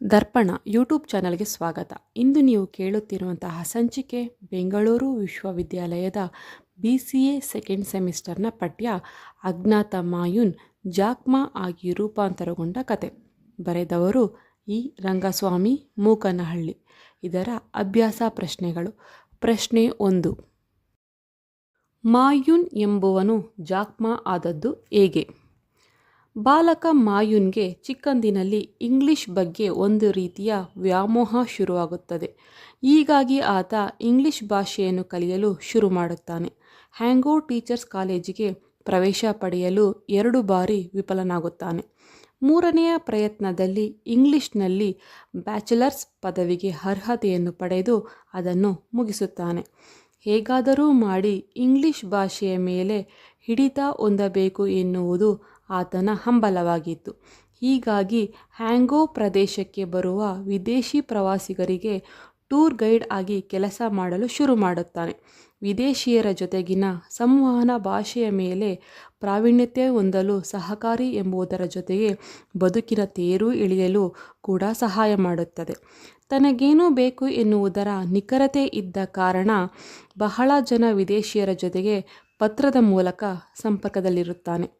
ದರ್ಪಣ YouTube ಚಾನಲ್ಗೆ ಸ್ವಾಗತ. ಇಂದು ನೀವು ಕೇಳುತ್ತಿರುವಂತಹ ಸಂಚಿಕೆ ಬೆಂಗಳೂರು ವಿಶ್ವವಿದ್ಯಾಲಯದ ಬಿ ಸಿ ಎ ಸೆಕೆಂಡ್ ಸೆಮಿಸ್ಟರ್ನ ಪಠ್ಯ ಅಜ್ಞಾತ ಮಾಯುನ್ ಜಾಕ್ಮಾ ಆಗಿ ರೂಪಾಂತರಗೊಂಡ ಕತೆ. ಬರೆದವರು ಇ. ರಂಗಸ್ವಾಮಿ, ಮೂಕನಹಳ್ಳಿ. ಇದರ ಅಭ್ಯಾಸ ಪ್ರಶ್ನೆಗಳು. ಪ್ರಶ್ನೆ ಒಂದು. ಮಾಯುನ್ ಎಂಬುವನು ಜಾಕ್ಮಾ ಆದದ್ದು ಹೇಗೆ? ಬಾಲಕ ಮಾಯುನ್ಗೆ ಚಿಕ್ಕಂದಿನಲ್ಲಿ ಇಂಗ್ಲಿಷ್ ಬಗ್ಗೆ ಒಂದು ರೀತಿಯ ವ್ಯಾಮೋಹ ಶುರುವಾಗುತ್ತದೆ. ಹೀಗಾಗಿ ಆತ ಇಂಗ್ಲಿಷ್ ಭಾಷೆಯನ್ನು ಕಲಿಯಲು ಶುರು ಮಾಡುತ್ತಾನೆ. ಹ್ಯಾಂಗೋ ಟೀಚರ್ಸ್ ಕಾಲೇಜಿಗೆ ಪ್ರವೇಶ ಪಡೆಯಲು ಎರಡು ಬಾರಿ ವಿಫಲನಾಗುತ್ತಾನೆ. ಮೂರನೆಯ ಪ್ರಯತ್ನದಲ್ಲಿ ಇಂಗ್ಲಿಷ್ನಲ್ಲಿ ಬ್ಯಾಚುಲರ್ಸ್ ಪದವಿಗೆ ಅರ್ಹತೆಯನ್ನು ಪಡೆದು ಅದನ್ನು ಮುಗಿಸುತ್ತಾನೆ. ಹೇಗಾದರೂ ಮಾಡಿ ಇಂಗ್ಲಿಷ್ ಭಾಷೆಯ ಮೇಲೆ ಹಿಡಿತ ಹೊಂದಬೇಕು ಎನ್ನುವುದು ಆತನ ಹಂಬಲವಾಗಿತ್ತು. ಹೀಗಾಗಿ ಹ್ಯಾಂಗೋ ಪ್ರದೇಶಕ್ಕೆ ಬರುವ ವಿದೇಶಿ ಪ್ರವಾಸಿಗರಿಗೆ ಟೂರ್ ಗೈಡ್ ಆಗಿ ಕೆಲಸ ಮಾಡಲು ಶುರು ಮಾಡುತ್ತಾನೆ. ವಿದೇಶಿಯರ ಜೊತೆಗಿನ ಸಂವಹನ ಭಾಷೆಯ ಮೇಲೆ ಪ್ರಾವೀಣ್ಯತೆ ಹೊಂದಲು ಸಹಕಾರಿ ಎಂಬುದರ ಜೊತೆಗೆ ಬದುಕಿನ ತೇರು ಇಳಿಯಲು ಕೂಡ ಸಹಾಯ ಮಾಡುತ್ತದೆ. ತನಗೇನು ಬೇಕು ಎನ್ನುವುದರ ನಿಖರತೆ ಇದ್ದ ಕಾರಣ ಬಹಳ ಜನ ವಿದೇಶಿಯರ ಜೊತೆಗೆ ಪತ್ರದ ಮೂಲಕ ಸಂಪರ್ಕದಲ್ಲಿರುತ್ತಾನೆ.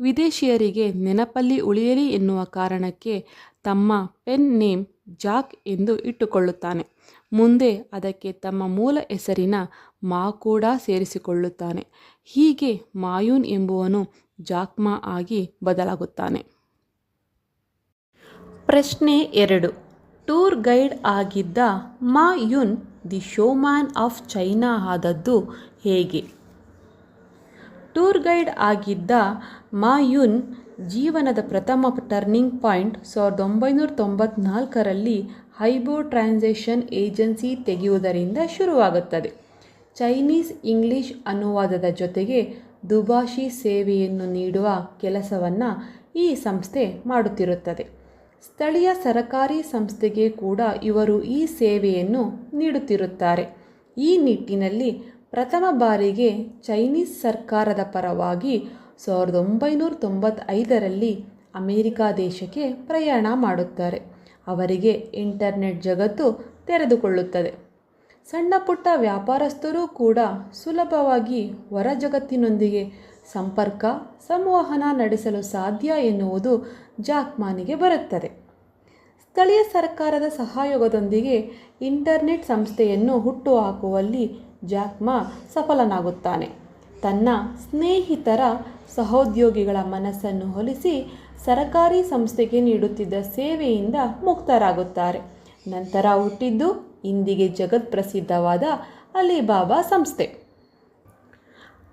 ವಿದೇಶಿಯರಿಗೆ ನೆನಪಲ್ಲಿ ಉಳಿಯಲಿ ಎನ್ನುವ ಕಾರಣಕ್ಕೆ ತಮ್ಮ ಪೆನ್ ನೇಮ್ ಜಾಕ್ ಎಂದು ಇಟ್ಟುಕೊಳ್ಳುತ್ತಾನೆ. ಮುಂದೆ ಅದಕ್ಕೆ ತಮ್ಮ ಮೂಲ ಹೆಸರಿನ ಮಾ ಕೂಡ ಸೇರಿಸಿಕೊಳ್ಳುತ್ತಾನೆ. ಹೀಗೆ ಮಾಯೂನ್ ಎಂಬುವನು ಜಾಕ್ಮಾ ಆಗಿ ಬದಲಾಗುತ್ತಾನೆ. ಪ್ರಶ್ನೆ ಎರಡು. ಟೂರ್ ಗೈಡ್ ಆಗಿದ್ದ Ma Yun the showman of China ಆದದ್ದು ಹೇಗೆ? ಟೂರ್ ಗೈಡ್ ಆಗಿದ್ದ ಮಾ ಯುನ್ ಜೀವನದ ಪ್ರಥಮ ಟರ್ನಿಂಗ್ ಪಾಯಿಂಟ್ ಸಾವಿರದ ಒಂಬೈನೂರ ತೊಂಬತ್ನಾಲ್ಕರಲ್ಲಿ ಹೈಬೋ ಟ್ರಾನ್ಸೇಷನ್ ಏಜೆನ್ಸಿ ತೆಗೆಯುವುದರಿಂದ ಶುರುವಾಗುತ್ತದೆ. ಚೈನೀಸ್ ಇಂಗ್ಲಿಷ್ ಅನುವಾದದ ಜೊತೆಗೆ ದುಭಾಷಿ ಸೇವೆಯನ್ನು ನೀಡುವ ಕೆಲಸವನ್ನು ಈ ಸಂಸ್ಥೆ ಮಾಡುತ್ತಿರುತ್ತದೆ. ಸ್ಥಳೀಯ ಸರಕಾರಿ ಸಂಸ್ಥೆಗೆ ಕೂಡ ಇವರು ಈ ಸೇವೆಯನ್ನು ನೀಡುತ್ತಿರುತ್ತಾರೆ. ಈ ನಿಟ್ಟಿನಲ್ಲಿ ಪ್ರಥಮ ಬಾರಿಗೆ ಚೈನೀಸ್ ಸರ್ಕಾರದ ಪರವಾಗಿ ಸಾವಿರದ ಒಂಬೈನೂರ ತೊಂಬತ್ತೈದರಲ್ಲಿ ಅಮೇರಿಕಾ ದೇಶಕ್ಕೆ ಪ್ರಯಾಣ ಮಾಡುತ್ತಾರೆ. ಅವರಿಗೆ ಇಂಟರ್ನೆಟ್ ಜಗತ್ತು ತೆರೆದುಕೊಳ್ಳುತ್ತದೆ. ಸಣ್ಣ ಪುಟ್ಟ ವ್ಯಾಪಾರಸ್ಥರೂ ಕೂಡ ಸುಲಭವಾಗಿ ಹೊರ ಜಗತ್ತಿನೊಂದಿಗೆ ಸಂಪರ್ಕ, ಸಂವಹನ ನಡೆಸಲು ಸಾಧ್ಯ ಎನ್ನುವುದು ಜಾಕ್ಮಾನಿಗೆ ಬರುತ್ತದೆ. ಸ್ಥಳೀಯ ಸರ್ಕಾರದ ಸಹಯೋಗದೊಂದಿಗೆ ಇಂಟರ್ನೆಟ್ ಸಂಸ್ಥೆಯನ್ನು ಹುಟ್ಟುಹಾಕುವಲ್ಲಿ ಜಾಕ್ಮಾ ಸಫಲನಾಗುತ್ತಾನೆ. ತನ್ನ ಸ್ನೇಹಿತರ ಸಹೋದ್ಯೋಗಿಗಳ ಮನಸ್ಸನ್ನು ಹೊಲಿಸಿ ಸರಕಾರಿ ಸಂಸ್ಥೆಗೆ ನೀಡುತ್ತಿದ್ದ ಸೇವೆಯಿಂದ ಮುಕ್ತರಾಗುತ್ತಾರೆ. ನಂತರ ಹುಟ್ಟಿದ್ದು ಇಂದಿಗೆ ಜಗತ್ಪ್ರಸಿದ್ಧವಾದ ಅಲಿಬಾಬಾ ಸಂಸ್ಥೆ.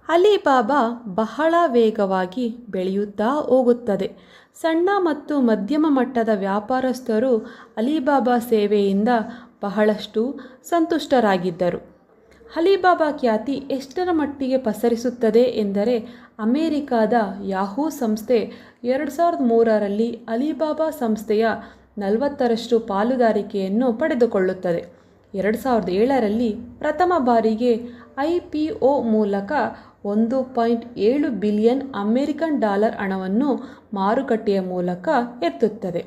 ಅಲಿಬಾಬಾ ಬಹಳ ವೇಗವಾಗಿ ಬೆಳೆಯುತ್ತಾ ಹೋಗುತ್ತದೆ. ಸಣ್ಣ ಮತ್ತು ಮಧ್ಯಮ ಮಟ್ಟದ ವ್ಯಾಪಾರಸ್ಥರು ಅಲಿಬಾಬಾ ಸೇವೆಯಿಂದ ಬಹಳಷ್ಟು ಸಂತುಷ್ಟರಾಗಿದ್ದರು. ಅಲಿಬಾಬಾ ಖ್ಯಾತಿ ಎಷ್ಟರ ಮಟ್ಟಿಗೆ ಪಸರಿಸುತ್ತದೆ ಎಂದರೆ ಅಮೇರಿಕಾದ ಯಾಹೂ ಸಂಸ್ಥೆ ಎರಡು ಸಾವಿರದ ಮೂರರಲ್ಲಿ ಅಲಿಬಾಬಾ ಸಂಸ್ಥೆಯ ನಲವತ್ತರಷ್ಟು ಪಾಲುದಾರಿಕೆಯನ್ನು ಪಡೆದುಕೊಳ್ಳುತ್ತದೆ. ಎರಡು ಸಾವಿರದ ಏಳರಲ್ಲಿ ಪ್ರಥಮ ಬಾರಿಗೆ ಐ ಪಿ ಒ ಮೂಲಕ ಒಂದು ಪಾಯಿಂಟ್ ಏಳು ಬಿಲಿಯನ್ ಅಮೇರಿಕನ್ ಡಾಲರ್ ಹಣವನ್ನು ಮಾರುಕಟ್ಟೆಯ ಮೂಲಕ ಎತ್ತುತ್ತದೆ.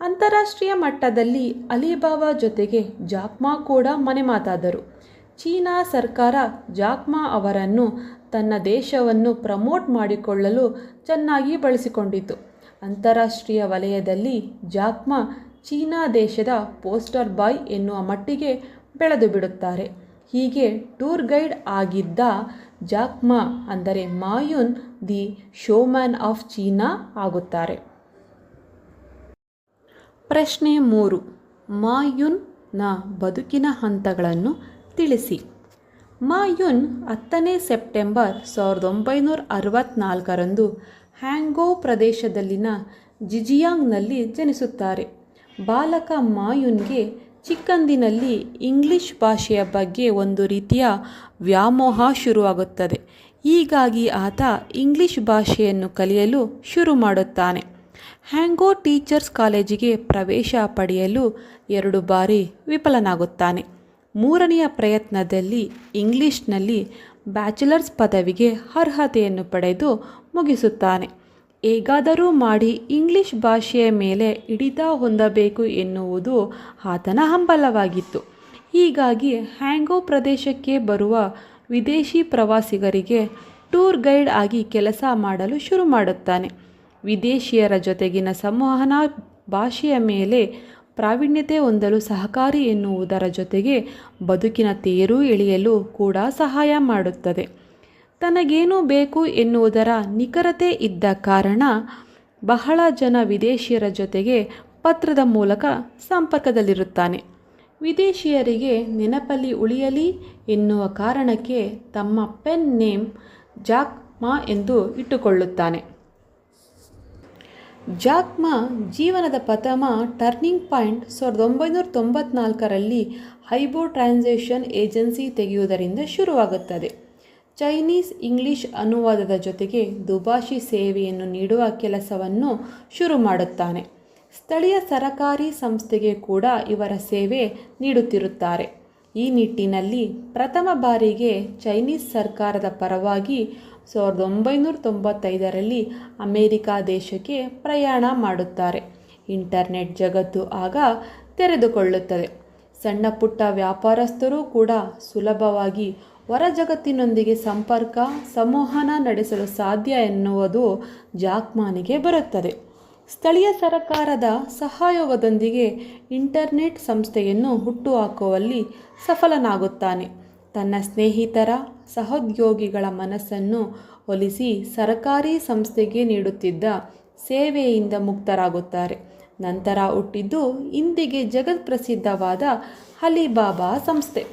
ಅಂತಾರಾಷ್ಟ್ರೀಯ ಮಟ್ಟದಲ್ಲಿ ಅಲಿಬಾಬಾ ಜೊತೆಗೆ ಜಾಕ್ಮಾ ಕೂಡ ಮನೆಮಾತಾದರು. ಚೀನಾ ಸರ್ಕಾರ ಜಾಕ್ಮಾ ಅವರನ್ನು ತನ್ನ ದೇಶವನ್ನು ಪ್ರಮೋಟ್ ಮಾಡಿಕೊಳ್ಳಲು ಚೆನ್ನಾಗಿ ಬಳಸಿಕೊಂಡಿತು. ಅಂತಾರಾಷ್ಟ್ರೀಯ ವಲಯದಲ್ಲಿ ಜಾಕ್ಮಾ ಚೀನಾ ದೇಶದ ಪೋಸ್ಟರ್ ಬಾಯ್ ಎನ್ನುವ ಮಟ್ಟಿಗೆ ಬೆಳೆದು ಬಿಡುತ್ತಾರೆ. ಹೀಗೆ ಟೂರ್ ಗೈಡ್ ಆಗಿದ್ದ ಜಾಕ್ಮಾ ಅಂದರೆ Ma Yun the showman of China ಆಗುತ್ತಾರೆ. ಪ್ರಶ್ನೆ ಮೂರು. ಮಾಯುನ್ನ ಬದುಕಿನ ಹಂತಗಳನ್ನು ತಿಳಿಸಿ. ಮಾಯುನ್ ಹತ್ತನೇ ಸೆಪ್ಟೆಂಬರ್ ಸಾವಿರದ ಒಂಬೈನೂರ ಅರವತ್ತ್ನಾಲ್ಕರಂದು ಹ್ಯಾಂಗೋ ಪ್ರದೇಶದಲ್ಲಿನ ಜಿಜಿಯಾಂಗ್ನಲ್ಲಿ ಜನಿಸುತ್ತಾರೆ. ಬಾಲಕ ಮಾಯುನ್ಗೆ ಚಿಕ್ಕಂದಿನಲ್ಲಿ ಇಂಗ್ಲಿಷ್ ಭಾಷೆಯ ಬಗ್ಗೆ ಒಂದು ರೀತಿಯ ವ್ಯಾಮೋಹ ಶುರುವಾಗುತ್ತದೆ. ಹೀಗಾಗಿ ಆತ ಇಂಗ್ಲಿಷ್ ಭಾಷೆಯನ್ನು ಕಲಿಯಲು ಶುರು ಮಾಡುತ್ತಾನೆ. ಹ್ಯಾಂಗೋ ಟೀಚರ್ಸ್ ಕಾಲೇಜಿಗೆ ಪ್ರವೇಶ ಪಡೆಯಲು ಎರಡು ಬಾರಿ ವಿಫಲನಾಗುತ್ತಾನೆ. ಮೂರನೆಯ ಪ್ರಯತ್ನದಲ್ಲಿ ಇಂಗ್ಲಿಷ್ನಲ್ಲಿ ಬ್ಯಾಚುಲರ್ಸ್ ಪದವಿಗೆ ಅರ್ಹತೆಯನ್ನು ಪಡೆದು ಮುಗಿಸುತ್ತಾನೆ. ಹೇಗಾದರೂ ಮಾಡಿ ಇಂಗ್ಲಿಷ್ ಭಾಷೆಯ ಮೇಲೆ ಹಿಡಿತ ಹೊಂದಬೇಕು ಎನ್ನುವುದು ಆತನ ಹಂಬಲವಾಗಿತ್ತು. ಹೀಗಾಗಿ ಹ್ಯಾಂಗೋ ಪ್ರದೇಶಕ್ಕೆ ಬರುವ ವಿದೇಶಿ ಪ್ರವಾಸಿಗರಿಗೆ ಟೂರ್ ಗೈಡ್ ಆಗಿ ಕೆಲಸ ಮಾಡಲು ಶುರು ಮಾಡುತ್ತಾನೆ. ವಿದೇಶಿಯರ ಜೊತೆಗಿನ ಸಂವಹನ ಭಾಷೆಯ ಮೇಲೆ ಪ್ರಾವೀಣ್ಯತೆ ಹೊಂದಲು ಸಹಕಾರಿ ಎನ್ನುವುದರ ಜೊತೆಗೆ ಬದುಕಿನ ತೇರು ಎಳೆಯಲು ಕೂಡ ಸಹಾಯ ಮಾಡುತ್ತದೆ. ತನಗೇನು ಬೇಕು ಎನ್ನುವುದರ ನಿಖರತೆ ಇದ್ದ ಕಾರಣ ಬಹಳ ಜನ ವಿದೇಶಿಯರ ಜೊತೆಗೆ ಪತ್ರದ ಮೂಲಕ ಸಂಪರ್ಕದಲ್ಲಿರುತ್ತಾನೆ. ವಿದೇಶಿಯರಿಗೆ ನೆನಪಲ್ಲಿ ಉಳಿಯಲಿ ಎನ್ನುವ ಕಾರಣಕ್ಕೆ ತಮ್ಮ ಪೆನ್ ನೇಮ್ ಜಾಕ್ ಮಾ ಎಂದು ಇಟ್ಟುಕೊಳ್ಳುತ್ತಾನೆ. ಜಾಕ್ ಮಾ ಜೀವನದ ಪ್ರಥಮ ಟರ್ನಿಂಗ್ ಪಾಯಿಂಟ್ ಸಾವಿರದ ಒಂಬೈನೂರ ತೊಂಬತ್ನಾಲ್ಕರಲ್ಲಿ ಹೈಬೋ ಟ್ರಾನ್ಸೇಷನ್ ಏಜೆನ್ಸಿ ತೆಗೆಯುವುದರಿಂದ ಶುರುವಾಗುತ್ತದೆ. ಚೈನೀಸ್ ಇಂಗ್ಲಿಷ್ ಅನುವಾದದ ಜೊತೆಗೆ ದುಭಾಷಿ ಸೇವೆಯನ್ನು ನೀಡುವ ಕೆಲಸವನ್ನು ಶುರು ಮಾಡುತ್ತಾನೆ. ಸ್ಥಳೀಯ ಸರಕಾರಿ ಸಂಸ್ಥೆಗೆ ಕೂಡ ಇವರ ಸೇವೆ ನೀಡುತ್ತಿರುತ್ತಾರೆ. ಈ ನಿಟ್ಟಿನಲ್ಲಿ ಪ್ರಥಮ ಬಾರಿಗೆ ಚೈನೀಸ್ ಸರ್ಕಾರದ ಪರವಾಗಿ ಸಾವಿರದ ಒಂಬೈನೂರ ತೊಂಬತ್ತೈದರಲ್ಲಿ ಅಮೇರಿಕಾ ದೇಶಕ್ಕೆ ಪ್ರಯಾಣ ಮಾಡುತ್ತಾರೆ. ಇಂಟರ್ನೆಟ್ ಜಗತ್ತು ಆಗ ತೆರೆದುಕೊಳ್ಳುತ್ತದೆ. ಸಣ್ಣ ಪುಟ್ಟ ವ್ಯಾಪಾರಸ್ಥರೂ ಕೂಡ ಸುಲಭವಾಗಿ ಹೊರ ಜಗತ್ತಿನೊಂದಿಗೆ ಸಂಪರ್ಕ, ಸಂವಹನ ನಡೆಸಲು ಸಾಧ್ಯ ಎನ್ನುವುದು ಜಾಕ್ಮಾನಿಗೆ ಬರುತ್ತದೆ. ಸ್ಥಳೀಯ ಸರಕಾರದ ಸಹಯೋಗದೊಂದಿಗೆ ಇಂಟರ್ನೆಟ್ ಸಂಸ್ಥೆಯನ್ನು ಹುಟ್ಟುಹಾಕುವಲ್ಲಿ ಸಫಲನಾಗುತ್ತಾನೆ. ತನ್ನ ಸ್ನೇಹಿತರ ಸಹೋದ್ಯೋಗಿಗಳ ಮನಸ್ಸನ್ನು ಒಲಿಸಿ ಸರಕಾರಿ ಸಂಸ್ಥೆಗೆ ನೀಡುತ್ತಿದ್ದ ಸೇವೆಯಿಂದ ಮುಕ್ತರಾಗುತ್ತಾರೆ. ನಂತರ ಹುಟ್ಟಿದ್ದು ಇಂದಿಗೆ ಜಗತ್ಪ್ರಸಿದ್ಧವಾದ ಅಲಿಬಾಬಾ ಸಂಸ್ಥೆ.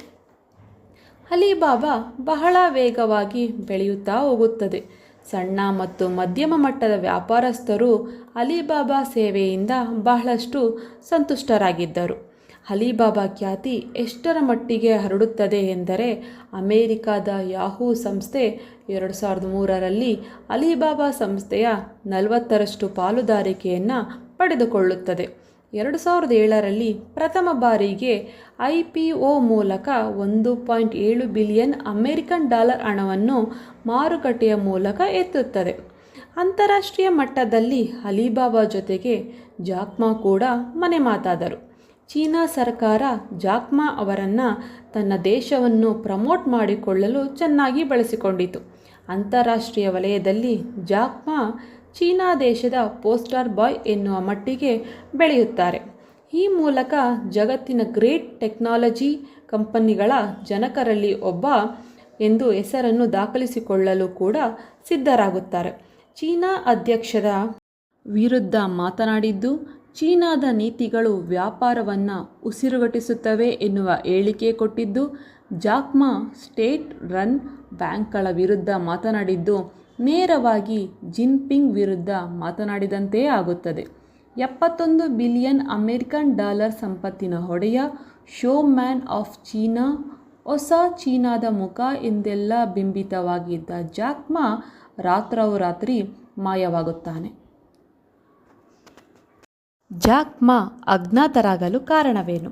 ಅಲಿಬಾಬಾ ಬಹಳ ವೇಗವಾಗಿ ಬೆಳೆಯುತ್ತಾ ಹೋಗುತ್ತದೆ. ಸಣ್ಣ ಮತ್ತು ಮಧ್ಯಮ ಮಟ್ಟದ ವ್ಯಾಪಾರಸ್ಥರು ಅಲಿಬಾಬಾ ಸೇವೆಯಿಂದ ಬಹಳಷ್ಟು ಸಂತುಷ್ಟರಾಗಿದ್ದರು. ಅಲಿಬಾಬಾ ಖ್ಯಾತಿ ಎಷ್ಟರ ಮಟ್ಟಿಗೆ ಹರಡುತ್ತದೆ ಎಂದರೆ ಅಮೇರಿಕಾದ ಯಾಹೂ ಸಂಸ್ಥೆ ಎರಡು ಸಾವಿರದ ಮೂರರಲ್ಲಿ ಅಲಿಬಾಬಾ ಸಂಸ್ಥೆಯ ನಲವತ್ತರಷ್ಟು ಪಾಲುದಾರಿಕೆಯನ್ನು ಪಡೆದುಕೊಳ್ಳುತ್ತದೆ. ಎರಡು ಸಾವಿರದ ಏಳರಲ್ಲಿ ಪ್ರಥಮ ಬಾರಿಗೆ ಐ ಪಿ ಒ ಮೂಲಕ ಒಂದು ಪಾಯಿಂಟ್ ಏಳು ಬಿಲಿಯನ್ ಅಮೆರಿಕನ್ ಡಾಲರ್ ಹಣವನ್ನು ಮಾರುಕಟ್ಟೆಯ ಮೂಲಕ ಎತ್ತುತ್ತದೆ. ಅಂತಾರಾಷ್ಟ್ರೀಯ ಮಟ್ಟದಲ್ಲಿ ಅಲಿಬಾಬಾ ಜೊತೆಗೆ ಜಾಕ್ಮಾ ಕೂಡ ಮನೆ ಮಾತಾದರು. ಚೀನಾ ಸರ್ಕಾರ ಜಾಕ್ಮಾ ಅವರನ್ನು ತನ್ನ ದೇಶವನ್ನು ಪ್ರಮೋಟ್ ಮಾಡಿಕೊಳ್ಳಲು ಚೆನ್ನಾಗಿ ಬಳಸಿಕೊಂಡಿತು. ಅಂತಾರಾಷ್ಟ್ರೀಯ ವಲಯದಲ್ಲಿ ಜಾಕ್ಮಾ ಚೀನಾ ದೇಶದ ಪೋಸ್ಟರ್ ಬಾಯ್ ಎನ್ನುವ ಮಟ್ಟಿಗೆ ಬೆಳೆಯುತ್ತಾರೆ. ಈ ಮೂಲಕ ಜಗತ್ತಿನ ಗ್ರೇಟ್ ಟೆಕ್ನಾಲಜಿ ಕಂಪನಿಗಳ ಜನಕರಲ್ಲಿ ಒಬ್ಬ ಎಂದು ಹೆಸರನ್ನು ದಾಖಲಿಸಿಕೊಳ್ಳಲು ಕೂಡ ಸಿದ್ಧರಾಗುತ್ತಾರೆ. ಚೀನಾ ಅಧ್ಯಕ್ಷರ ವಿರುದ್ಧ ಮಾತನಾಡಿದ್ದು ಚೀನಾದ ನೀತಿಗಳು ವ್ಯಾಪಾರವನ್ನು ಉಸಿರುಗಟ್ಟಿಸುತ್ತವೆ ಎನ್ನುವ ಹೇಳಿಕೆ ಕೊಟ್ಟಿದ್ದು, ಜಾಕ್ಮಾ ಸ್ಟೇಟ್ ರನ್ ಬ್ಯಾಂಕ್ಗಳ ವಿರುದ್ಧ ಮಾತನಾಡಿದ್ದು, ನೇರವಾಗಿ ಜಿನ್ಪಿಂಗ್ ವಿರುದ್ಧ ಮಾತನಾಡಿದಂತೆಯೇ ಆಗುತ್ತದೆ. ಎಪ್ಪತ್ತೊಂದು ಬಿಲಿಯನ್ ಅಮೆರಿಕನ್ ಡಾಲರ್ ಸಂಪತ್ತಿನ ಹೊಡೆಯ ಶೋ ಮ್ಯಾನ್ ಆಫ್ ಚೀನಾ, ಹೊಸ ಚೀನಾದ ಮುಖ ಎಂದೆಲ್ಲ ಬಿಂಬಿತವಾಗಿದ್ದ ಜಾಕ್ಮಾ ರಾತ್ರೋರಾತ್ರಿ ಮಾಯವಾಗುತ್ತಾನೆ. ಜಾಕ್ ಮಾ ಅಜ್ಞಾತರಾಗಲು ಕಾರಣವೇನು?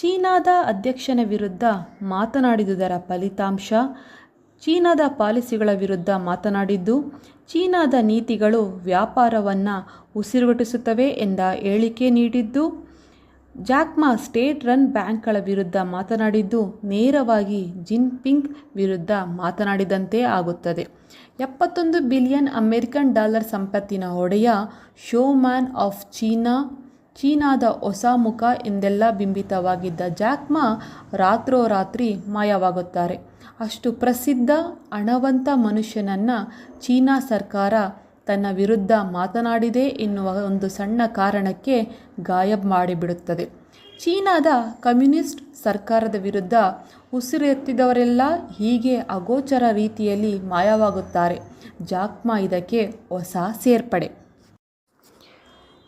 ಚೀನಾದ ಅಧ್ಯಕ್ಷನ ವಿರುದ್ಧ ಮಾತನಾಡಿದುದರ ಫಲಿತಾಂಶ, ಚೀನಾದ ಪಾಲಿಸಿಗಳ ವಿರುದ್ಧ ಮಾತನಾಡಿದ್ದು, ಚೀನಾದ ನೀತಿಗಳು ವ್ಯಾಪಾರವನ್ನು ಉಸಿರುಗಟ್ಟಿಸುತ್ತವೆ ಎಂದ ಹೇಳಿಕೆ ನೀಡಿದ್ದು, ಜಾಕ್ಮಾ ಸ್ಟೇಟ್ ರನ್ ಬ್ಯಾಂಕ್ಗಳ ವಿರುದ್ಧ ಮಾತನಾಡಿದ್ದು, ನೇರವಾಗಿ ಜಿನ್ಪಿಂಗ್ ವಿರುದ್ಧ ಮಾತನಾಡಿದಂತೆ ಆಗುತ್ತದೆ. ಎಪ್ಪತ್ತೊಂದು ಬಿಲಿಯನ್ ಅಮೆರಿಕನ್ ಡಾಲರ್ ಸಂಪತ್ತಿನ ಒಡೆಯ ಶೋ ಮ್ಯಾನ್ ಆಫ್ ಚೀನಾ, ಚೀನಾದ ಹೊಸ ಮುಖ ಎಂದೆಲ್ಲ ಬಿಂಬಿತವಾಗಿದ್ದ ಜಾಕ್ಮಾ ರಾತ್ರೋರಾತ್ರಿ ಮಾಯವಾಗುತ್ತಾರೆ. ಅಷ್ಟು ಪ್ರಸಿದ್ಧ ಹಣವಂತ ಮನುಷ್ಯನನ್ನು ಚೀನಾ ಸರ್ಕಾರ ತನ್ನ ವಿರುದ್ಧ ಮಾತನಾಡಿದೆ ಎನ್ನುವ ಒಂದು ಸಣ್ಣ ಕಾರಣಕ್ಕೆ ಗಾಯಬ್ ಮಾಡಿಬಿಡುತ್ತದೆ. ಚೀನಾದ ಕಮ್ಯುನಿಸ್ಟ್ ಸರ್ಕಾರದ ವಿರುದ್ಧ ಉಸಿರೆತ್ತಿದವರೆಲ್ಲ ಹೀಗೆ ಅಗೋಚರ ರೀತಿಯಲ್ಲಿ ಮಾಯವಾಗುತ್ತಾರೆ. ಜಾಕ್ಮಾ ಇದಕ್ಕೆ ಹೊಸ ಸೇರ್ಪಡೆ.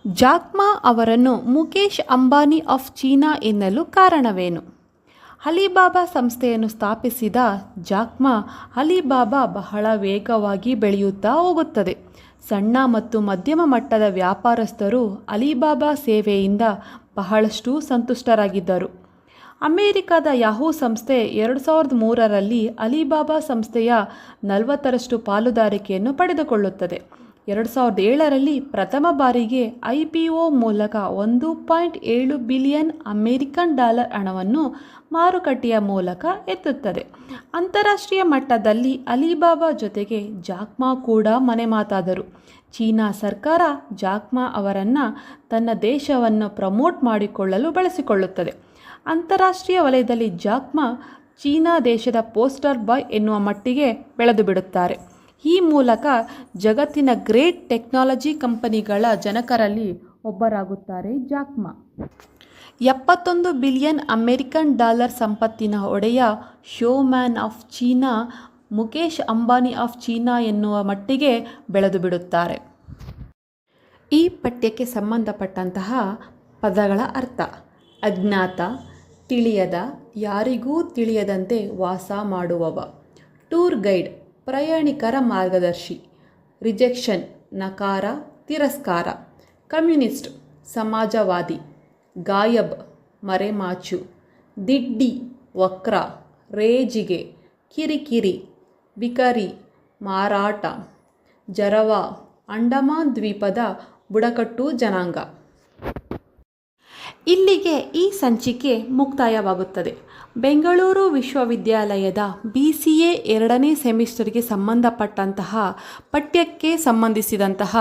ಜಾಕ್ಮಾ ಅವರನ್ನು ಮುಕೇಶ್ ಅಂಬಾನಿ ಆಫ್ ಚೀನಾ ಎನ್ನಲು ಕಾರಣವೇನು? ಅಲಿಬಾಬಾ ಸಂಸ್ಥೆಯನ್ನು ಸ್ಥಾಪಿಸಿದ ಜಾಕ್ಮಾ ಅಲಿಬಾಬಾ ಬಹಳ ವೇಗವಾಗಿ ಬೆಳೆಯುತ್ತಾ ಹೋಗುತ್ತದೆ. ಸಣ್ಣ ಮತ್ತು ಮಧ್ಯಮ ಮಟ್ಟದ ವ್ಯಾಪಾರಸ್ಥರು ಅಲಿಬಾಬಾ ಸೇವೆಯಿಂದ ಬಹಳಷ್ಟು ಸಂತುಷ್ಟರಾಗಿದ್ದರು. ಅಮೆರಿಕದ ಯಾಹೂ ಸಂಸ್ಥೆ ಎರಡು ಸಾವಿರದ ಮೂರರಲ್ಲಿ ಅಲಿಬಾಬಾ ಸಂಸ್ಥೆಯ ನಲವತ್ತರಷ್ಟು ಪಾಲುದಾರಿಕೆಯನ್ನು ಪಡೆದುಕೊಳ್ಳುತ್ತದೆ. ಎರಡು ಸಾವಿರದ ಏಳರಲ್ಲಿ ಪ್ರಥಮ ಬಾರಿಗೆ ಐ ಪಿ ಒ ಮೂಲಕ ಒಂದು ಪಾಯಿಂಟ್ ಏಳು ಬಿಲಿಯನ್ ಅಮೇರಿಕನ್ ಡಾಲರ್ ಹಣವನ್ನು ಮಾರುಕಟ್ಟೆಯ ಮೂಲಕ ಎತ್ತುತ್ತದೆ. ಅಂತಾರಾಷ್ಟ್ರೀಯ ಮಟ್ಟದಲ್ಲಿ ಅಲಿಬಾಬಾ ಜೊತೆಗೆ ಜಾಕ್ಮಾ ಕೂಡ ಮನೆ ಮಾತಾದರು. ಚೀನಾ ಸರ್ಕಾರ ಜಾಕ್ಮಾ ಅವರನ್ನು ತನ್ನ ದೇಶವನ್ನು ಪ್ರಮೋಟ್ ಮಾಡಿಕೊಳ್ಳಲು ಬಳಸಿಕೊಳ್ಳುತ್ತದೆ. ಅಂತಾರಾಷ್ಟ್ರೀಯ ವಲಯದಲ್ಲಿ ಜಾಕ್ಮಾ ಚೀನಾ ದೇಶದ ಪೋಸ್ಟರ್ ಬಾಯ್ ಎನ್ನುವ ಮಟ್ಟಿಗೆ ಬೆಳೆದು ಬಿಡುತ್ತಾರೆ ಈ ಮೂಲಕ ಜಗತ್ತಿನ ಗ್ರೇಟ್ ಟೆಕ್ನಾಲಜಿ ಕಂಪನಿಗಳ ಜನಕರಲ್ಲಿ ಒಬ್ಬರಾಗುತ್ತಾರೆ ಜಾಕ್ಮಾ. ಎಪ್ಪತ್ತೊಂದು ಬಿಲಿಯನ್ ಅಮೆರಿಕನ್ ಡಾಲರ್ ಸಂಪತ್ತಿನ ಒಡೆಯ showman of China, Mukesh Ambani of China ಎನ್ನುವ ಮಟ್ಟಿಗೆ ಬೆಳೆದು ಬಿಡುತ್ತಾರೆ. ಈ ಪಠ್ಯಕ್ಕೆ ಸಂಬಂಧಪಟ್ಟಂತಹ ಪದಗಳ ಅರ್ಥ, ಅಜ್ಞಾತ, ತಿಳಿಯದ, ಯಾರಿಗೂ ತಿಳಿಯದಂತೆ ವಾಸ ಮಾಡುವವ, ಟೂರ್ ಗೈಡ್ ಪ್ರಯಾಣಿಕರ ಮಾರ್ಗದರ್ಶಿ. ರಿಜೆಕ್ಷನ್, ನಕಾರ, ತಿರಸ್ಕಾರ. ಕಮ್ಯುನಿಸ್ಟ್, ಸಮಾಜವಾದಿ. ಗಾಯಬ್, ಮರೆಮಾಚು. ದಿಡ್ಡಿ, ವಕ್ರ. ರೇಜಿಗೆ, ಕಿರಿಕಿರಿ. ಬಿಕರಿ ಮಾರಾಟ. ಜರವ, ಅಂಡಮಾನ್ ದ್ವೀಪದ ಬುಡಕಟ್ಟು ಜನಾಂಗ. ಇಲ್ಲಿಗೆ ಈ ಸಂಚಿಕೆ ಮುಕ್ತಾಯವಾಗುತ್ತದೆ. ಬೆಂಗಳೂರು ವಿಶ್ವವಿದ್ಯಾಲಯದ ಬಿ ಸಿ ಎ ಎರಡನೇ ಸೆಮಿಸ್ಟರ್ಗೆ ಸಂಬಂಧಪಟ್ಟಂತಹ ಪಠ್ಯಕ್ಕೆ ಸಂಬಂಧಿಸಿದಂತಹ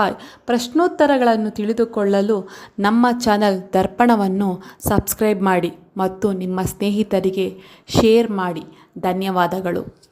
ಪ್ರಶ್ನೋತ್ತರಗಳನ್ನು ತಿಳಿದುಕೊಳ್ಳಲು ನಮ್ಮ ಚಾನಲ್ ದರ್ಪಣವನ್ನು ಸಬ್ಸ್ಕ್ರೈಬ್ ಮಾಡಿ ಮತ್ತು ನಿಮ್ಮ ಸ್ನೇಹಿತರಿಗೆ ಶೇರ್ ಮಾಡಿ. ಧನ್ಯವಾದಗಳು.